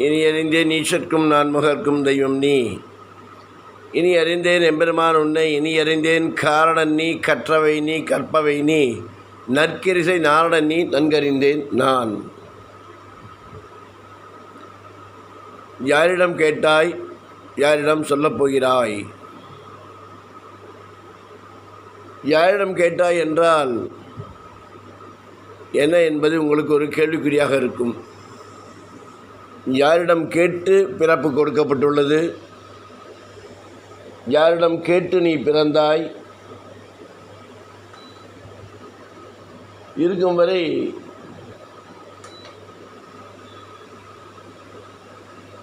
இனி அறிந்தேன் ஈசற்கும் நான் முகர்க்கும் தெய்வம் நீ. இனி அறிந்தேன் எம்பெருமான் உன்னை இனி அறிந்தேன் காரணன் நீ கற்றவை நீ கற்பவை நீ. நற்கிரிசை நாரணன் நீ நன்கறிந்தேன் நான். யாரிடம் கேட்டாய் யாரிடம் சொல்லப் போகிறாய்? யாரிடம் கேட்டாய் என்றால் என்ன என்பது உங்களுக்கு ஒரு கேள்விக்குறியாக இருக்கும். யாரிடம் கேட்டு பிறப்பு கொடுக்கப்பட்டுள்ளது? யாரிடம் கேட்டு நீ பிறந்தாய்? இருக்கும் வரை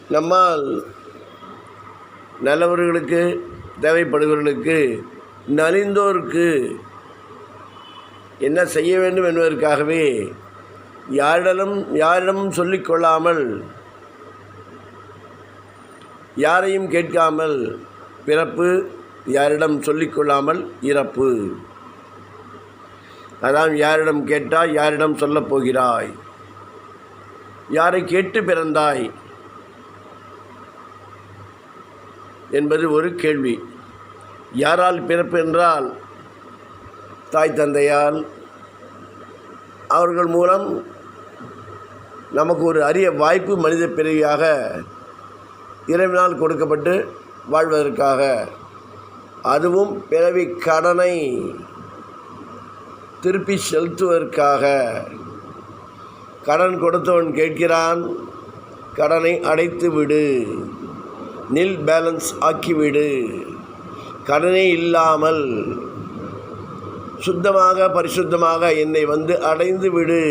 நம்மால் நல்லவர்களுக்கு தேவைப்படுபவர்களுக்கு நலிந்தோருக்கு என்ன செய்ய வேண்டும் என்பதற்காகவே யாரிடம் யாரிடமும் சொல்லிக்கொள்ளாமல் யாரையும் கேட்காமல் பிறப்பு யாரிடம் சொல்லிக்கொள்ளாமல் இறப்பு. அதான் யாரிடம் கேட்டாய் யாரிடம் சொல்லப் போகிறாய்? யாரை கேட்டு பிறந்தாய்? என்பது ஒரு கேள்வி. யாரால் பிறப்பு என்றால்? தாய் தந்தையால். அவர்கள் மூலம் நமக்கு ஒரு அரிய வாய்ப்பு மனித பிறவியாக இறைவனால் கொடுக்கப்பட்டு வாழ்வதற்காக. அதுவும் பிறவி கடனை திருப்பி செலுத்துவதற்காக. கடன் கொடுத்தவன் கேட்கிறான் கடனை அடைத்து விடு நில் பேலன்ஸ் ஆக்கிவிடு. கடனே இல்லாமல் சுத்தமாக பரிசுத்தமாக என்னை வந்து அடைந்து விடு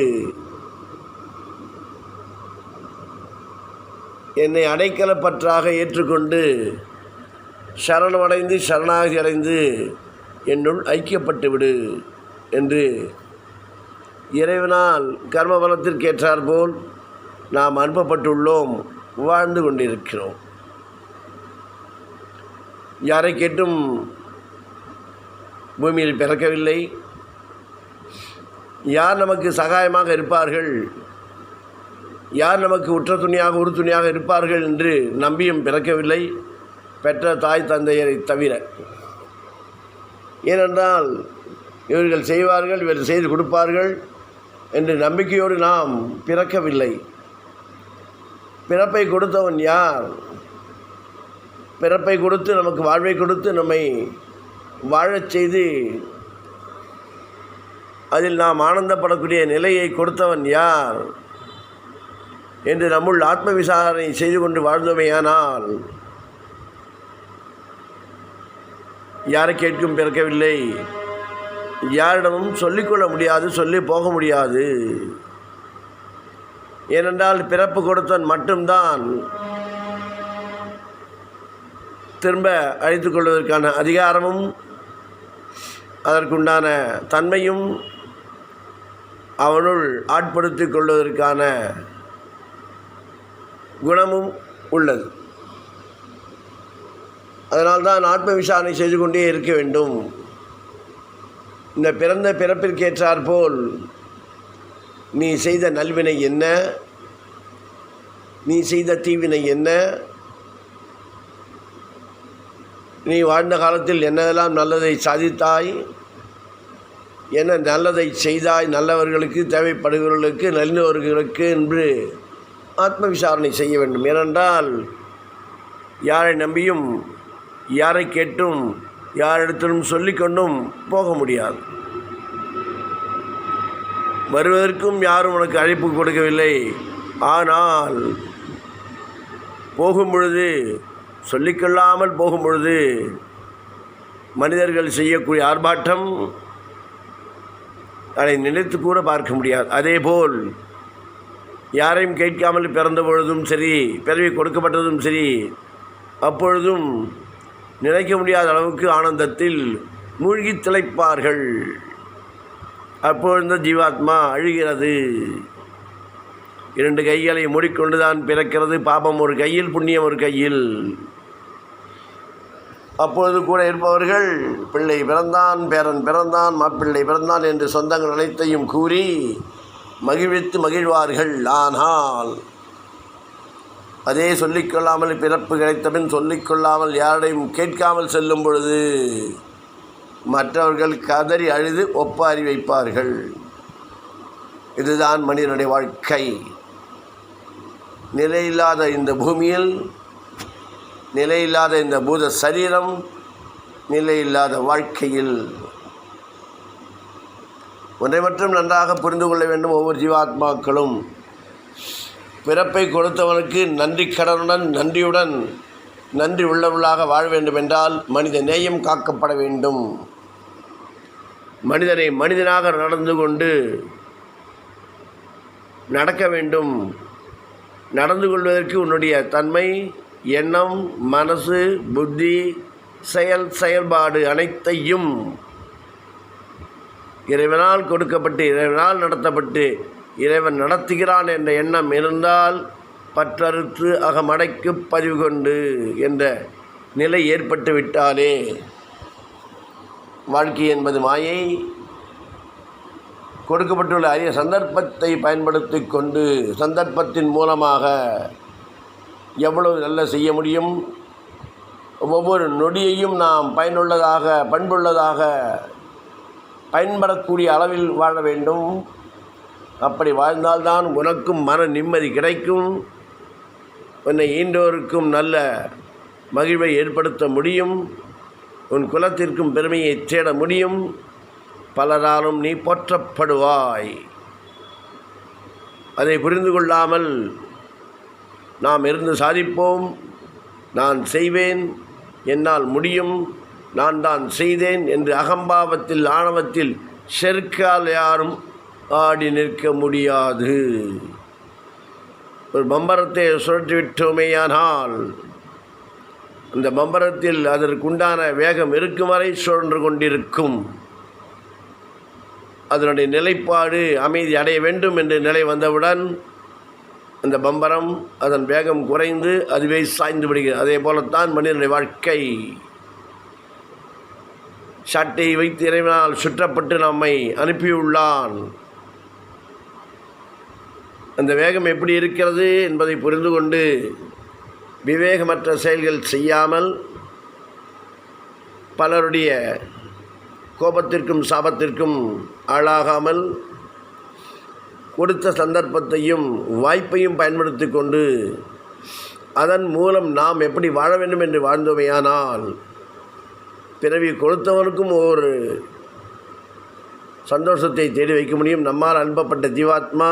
என்னை அடைக்கலப்பற்றாக ஏற்றுக்கொண்டு சரணமடைந்து சரணாகி அடைந்து என்னுள் ஐக்கியப்பட்டு விடு என்று இறைவனால் கர்ம பலத்திற்கேற்றாற்போல் நாம் அனுப்பப்பட்டுள்ளோம் வாழ்ந்து கொண்டிருக்கிறோம். யாரை கேட்டும் பூமியில் பிறக்கவில்லை. யார் நமக்கு சகாயமாக இருப்பார்கள்? யார் நமக்கு உற்ற துணியாக உறு துணியாக இருப்பார்கள் என்று நம்பியும் பிறக்கவில்லை பெற்ற தாய் தந்தையரை தவிர. ஏனென்றால் இவர்கள் செய்வார்கள் இவர்கள் செய்து கொடுப்பார்கள் என்று நம்பிக்கையோடு நாம் பிறக்கவில்லை. பிறப்பை கொடுத்தவன் யார்? பிறப்பை கொடுத்து நமக்கு வாழ்வை கொடுத்து நம்மை வாழச் செய்து அதில் நாம் ஆனந்தப்படக்கூடிய நிலையை கொடுத்தவன் யார்? என்று நம்முள் ஆத்ம விசாரணை செய்து கொண்டு வாழ்ந்தோமேயானால் யாரை கேட்கும் பிறக்கவில்லை. யாரிடமும் சொல்லிக்கொள்ள முடியாது சொல்லி போக முடியாது. ஏனென்றால் பிறப்பு கொடுத்தன் மட்டும்தான் திரும்ப அழைத்து கொள்வதற்கான அதிகாரமும் அதற்குண்டான தன்மையும் அவனுள் ஆட்படுத்திக் கொள்வதற்கான குணமும் உள்ளது. அதனால்தான் ஆத்ம விசாரணை செய்து கொண்டே இருக்க வேண்டும். இந்த பிறந்த பிறப்பிற்கேற்றாற்போல் நீ செய்த நல்வினை என்ன? நீ செய்த தீவினை என்ன? நீ வாழ்ந்த காலத்தில் என்னெல்லாம் நல்லதை சாதித்தாய்? என்ன நல்லதை செய்தாய்? நல்லவர்களுக்கு தேவைப்படுகிறவர்களுக்கு நல்லவர்களுக்கு என்று ஆத்ம விசாரணை செய்ய வேண்டும். ஏனென்றால் யாரை நம்பியும் யாரை கேட்டும் யாரிடத்திலும் சொல்லிக்கொண்டும் போக முடியாது. வருவதற்கும் யாரும் உனக்கு அழைப்பு கொடுக்கவில்லை. ஆனால் போகும் பொழுது சொல்லிக்கொள்ளாமல் போகும் பொழுது மனிதர்கள் செய்யக்கூடிய ஆர்ப்பாட்டம் அதை நினைத்து கூட பார்க்க முடியாது. அதேபோல் யாரையும் கேட்காமல் பிறந்த பொழுதும் சரி பிறவி கொடுக்கப்பட்டதும் சரி அப்பொழுதும் நினைக்க முடியாத அளவுக்கு ஆனந்தத்தில் மூழ்கி திளைப்பார்கள். அப்பொழுது ஜீவாத்மா அழுகிறது. இரண்டு கைகளை மூடிக்கொண்டு தான் பிறக்கிறது. பாபம் ஒரு கையில் புண்ணியம் ஒரு கையில். அப்பொழுது கூட இருப்பவர்கள் பிள்ளை பிறந்தான் பேரன் பிறந்தான் மாப்பிள்ளை பிறந்தான் என்று சொந்தங்கள் அனைத்தையும் கூறி மகிழ்வித்து மகிழ்வார்கள் ஆனால் அதே சொல்லிக்கொள்ளாமல் பிறப்பு கிடைத்தபின் சொல்லிக்கொள்ளாமல் யாரையும் கேட்காமல் செல்லும் பொழுது மற்றவர்கள் கதறி அழுது ஒப்பாரி வைப்பார்கள். இதுதான் மனிதனுடைய வாழ்க்கை. நிலையில்லாத இந்த பூமியில் நிலையில்லாத இந்த பூத சரீரம் நிலையில்லாத வாழ்க்கையில் ஒன்றை மட்டும் நன்றாக புரிந்து கொள்ள வேண்டும் ஒவ்வொரு ஜீவாத்மாக்களும். பிறப்பை கொடுத்தவனுக்கு நன்றி கடனுடன் நன்றியுடன் நன்றி உள்ளவர்களாக வாழ வேண்டுமென்றால் மனித நேயம் காக்கப்பட வேண்டும். மனிதனை மனிதனாக நடந்து கொண்டு நடக்க வேண்டும். நடந்து கொள்வதற்கு உன்னுடைய தன்மை எண்ணம் மனசு புத்தி செயல் செயல்பாடு அனைத்தையும் இறைவனால் கொடுக்கப்பட்டு இறைவனால் நடத்தப்பட்டு இறைவன் நடத்துகிறான் என்ற எண்ணம் இருந்தால் பற்றறுத்து அகமடைக்கு பதிவு கொண்டு என்ற நிலை ஏற்பட்டு விட்டாலே வாழ்க்கை என்பது மாயை. கொடுக்கப்பட்டுள்ள அரிய சந்தர்ப்பத்தை பயன்படுத்தி கொண்டு சந்தர்ப்பத்தின் மூலமாக எவ்வளவு நல்ல செய்ய முடியும்? ஒவ்வொரு நொடியையும் நாம் பயனுள்ளதாக பண்புள்ளதாக பயன்படக்கூடிய அளவில் வாழ வேண்டும். அப்படி வாழ்ந்தால்தான் உனக்கும் மன நிம்மதி கிடைக்கும். உன்னை ஈண்டோருக்கும் நல்ல மகிழ்வை ஏற்படுத்த முடியும். உன் குலத்திற்கும் பெருமையை தேட முடியும். பலராலும் நீ போற்றப்படுவாய். அதை புரிந்து கொள்ளாமல் நாம் இருந்து சாதிப்போம். நான் செய்வேன். என்னால் முடியும். நான் தான் செய்தேன் என்று அகம்பாவத்தில் ஆணவத்தில் செருக்கால் யாரும் ஆடி நிற்க முடியாது. ஒரு பம்பரத்தை சுழற்றிவிட்டோமேயானால் அந்த பம்பரத்தில் அதற்குண்டான வேகம் இருக்கும் வரை சுழன்று கொண்டிருக்கும். அதனுடைய நிலைப்பாடு அமைதி அடைய வேண்டும் என்று நிலை வந்தவுடன் அந்த பம்பரம் அதன் வேகம் குறைந்து அதுவே சாய்ந்து விடுகிறது. அதே போலத்தான் மனிதனுடைய வாழ்க்கை. சாட்டை வைத்து இறைவனால் சுற்றப்பட்டு நம்மை அனுப்பியுள்ளான். அந்த வேகம் எப்படி இருக்கிறது என்பதை புரிந்து கொண்டு விவேகமற்ற செயல்கள் செய்யாமல் பலருடைய கோபத்திற்கும் சாபத்திற்கும் ஆளாகாமல் கொடுத்த சந்தர்ப்பத்தையும் வாய்ப்பையும் பயன்படுத்தி கொண்டு அதன் மூலம் நாம் எப்படி வாழ வேண்டும் என்று வாழ்ந்தோமையானால் பிறவி கொடுத்தவனுக்கும் ஒரு சந்தோஷத்தை தேடி வைக்க முடியும். நம்மால் அனுப்பப்பட்ட ஜீவாத்மா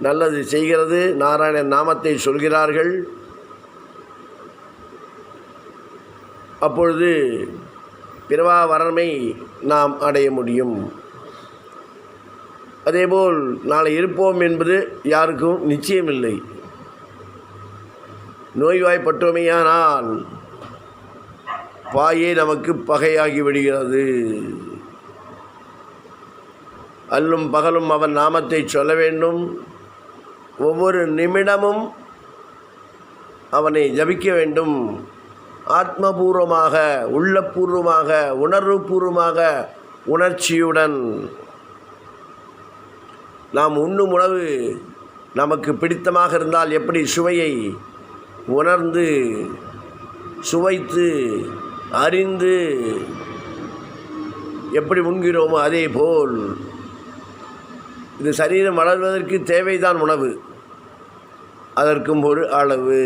நல்லது செய்கிறது. நாராயணன் நாமத்தை சொல்கிறார்கள். அப்பொழுது பிறவா வரமை நாம் அடைய முடியும். அதேபோல் நாளை இருப்போம் என்பது யாருக்கும் நிச்சயமில்லை. நோய்வாய்ப்பட்டோமையானால் பாயே நமக்கு பகையாகி விடுகிறது. அல்லும் பகலும் அவன் நாமத்தை சொல்ல வேண்டும். ஒவ்வொரு நிமிடமும் அவனை ஜபிக்க வேண்டும். ஆத்மபூர்வமாக உள்ளபூர்வமாக உணர்வுபூர்வமாக உணர்ச்சியுடன். நாம் உண்ணும் உணவு நமக்கு பிடித்தமாக இருந்தால் எப்படி சுவையை உணர்ந்து சுவைத்து அறிந்து எப்படி உண்கிறோமோ அதே போல் இது சரீரம் வளர்வதற்கு தேவைதான் உணவு. அதற்கும் ஒரு அளவு.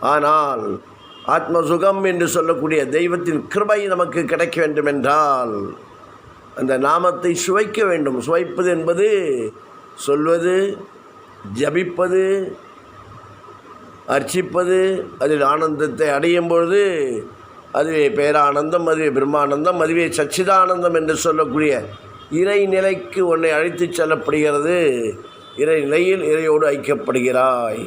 ஆனால் ஆத்ம சுகம் என்று சொல்லக்கூடிய தெய்வத்தின் கிருபை நமக்கு கிடைக்க வேண்டும் என்றால் அந்த நாமத்தை சுவைக்க வேண்டும். சுவைப்பது என்பது சொல்வது ஜபிப்பது அர்ச்சிப்பது அதில் ஆனந்தத்தை அடையும் பொழுது அதுவே பேரானந்தம் அதுவே பிரம்மானந்தம் அதுவே சச்சிதானந்தம் என்று சொல்லக்கூடிய இறைநிலைக்கு உன்னை அழைத்து செல்லப்படுகிறது. இறைநிலையில் இறையோடு ஐக்கியப்படுகிறாய்.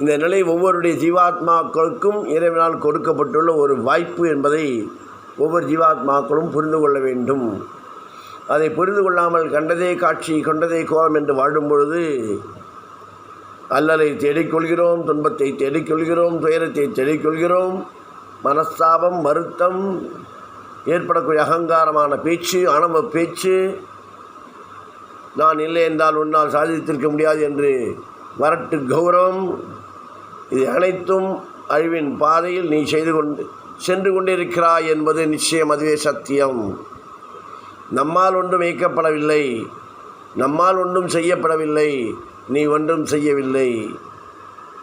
இந்த நிலை ஒவ்வொருடைய ஜீவாத்மாக்களுக்கும் இறைவனால் கொடுக்கப்பட்டுள்ள ஒரு வாய்ப்பு என்பதை ஒவ்வொரு ஜீவாத்மாக்களும் புரிந்து கொள்ள வேண்டும். அதை புரிந்து கொள்ளாமல் கண்டதே காட்சி கொண்டதே கோலம் என்று வாழும் பொழுது அல்லலை தேடிக்கொள்கிறோம் துன்பத்தை தேடிக்கொள்கிறோம் துயரத்தை தேடிக்கொள்கிறோம். மனஸ்தாபம் வருத்தம் ஏற்படக்கூடிய அகங்காரமான பேச்சு ஆணவ பேச்சு. நான் இல்லை என்றால் உன்னால் சாதித்திருக்க முடியாது என்று வரட்டு கௌரவம். இது அனைத்தும் அழிவின் பாதையில் நீ செய்து கொண்டு சென்று கொண்டிருக்கிறாய் என்பது நிச்சயம் அதுவே சத்தியம். நம்மால் ஒன்றும் இயக்கப்படவில்லை நம்மால் ஒன்றும் செய்யப்படவில்லை. நீ ஒன்றும் செய்யவில்லை.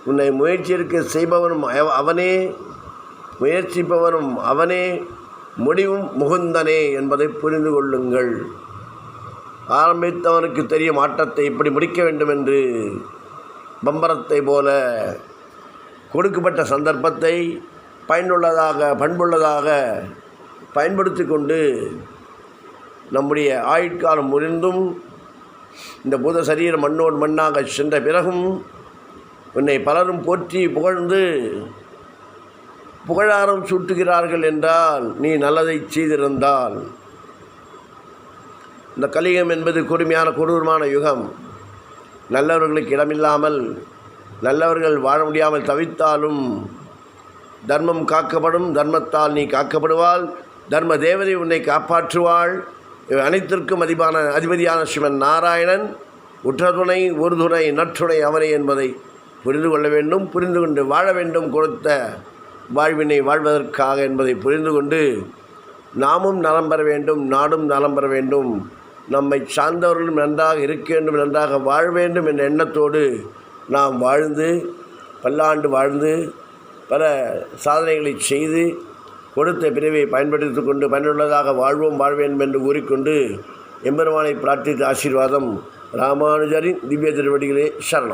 உன்னை முயற்சியிற்கு செய்பவனும் அவனே. முயற்சிப்பவனும் அவனே. முடிவும் முகுந்தனே என்பதை புரிந்து கொள்ளுங்கள். ஆரம்பித்தவனுக்கு தெரியும் ஆட்டத்தை இப்படி முடிக்க வேண்டும் என்று பம்பரத்தை போல கொடுக்கப்பட்ட சந்தர்ப்பத்தை பயனுள்ளதாக பண்புள்ளதாக பயன்படுத்தி கொண்டு நம்முடைய ஆயுட்காலம் முடிந்தும் இந்த பூத சரீரம் மண்ணோடு மண்ணாக சென்ற பிறகும் உன்னை பலரும் போற்றி புகழ்ந்து புகழாரம் சூட்டுகிறார்கள் என்றால் நீ நல்லதை செய்திருந்தால். இந்த கலிகம் என்பது கொடுமையான கொடூரமான யுகம். நல்லவர்களுக்கு இடமில்லாமல் நல்லவர்கள் வாழ முடியாமல் தவித்தாலும் தர்மம் காக்கப்படும் தர்மத்தால் நீ காக்கப்படுவாள் தர்ம தேவதை உன்னை காப்பாற்றுவாள். இவை அனைத்திற்கும் அதிபான அதிபதியான சிவன் நாராயணன் உற்ற துணை ஒரு துணை நற்றுணை அவனை என்பதை புரிந்து கொள்ள வேண்டும் புரிந்து கொண்டு வாழ வேண்டும் கொடுத்த வாழ்வினை வாழ்வதற்காக என்பதை புரிந்து கொண்டு நாமும் நலம் பெற வேண்டும் நாடும் நலம் பெற வேண்டும். நம்மை சார்ந்தவர்களும் நன்றாக இருக்க வேண்டும் நன்றாக வாழ வேண்டும் என்ற எண்ணத்தோடு நாம் வாழ்ந்து பல்லாண்டு வாழ்ந்து பல சாதனைகளை செய்து கொடுத்த பிரிவை பயன்படுத்தி கொண்டு பயனுள்ளதாக வாழ்வோம் வாழ்வேன் என்று கூறிக்கொண்டு எம்பெருமானை பிரார்த்தித்த ஆசீர்வாதம். ராமானுஜரின் திவ்ய திருவடிகளே சரணம்.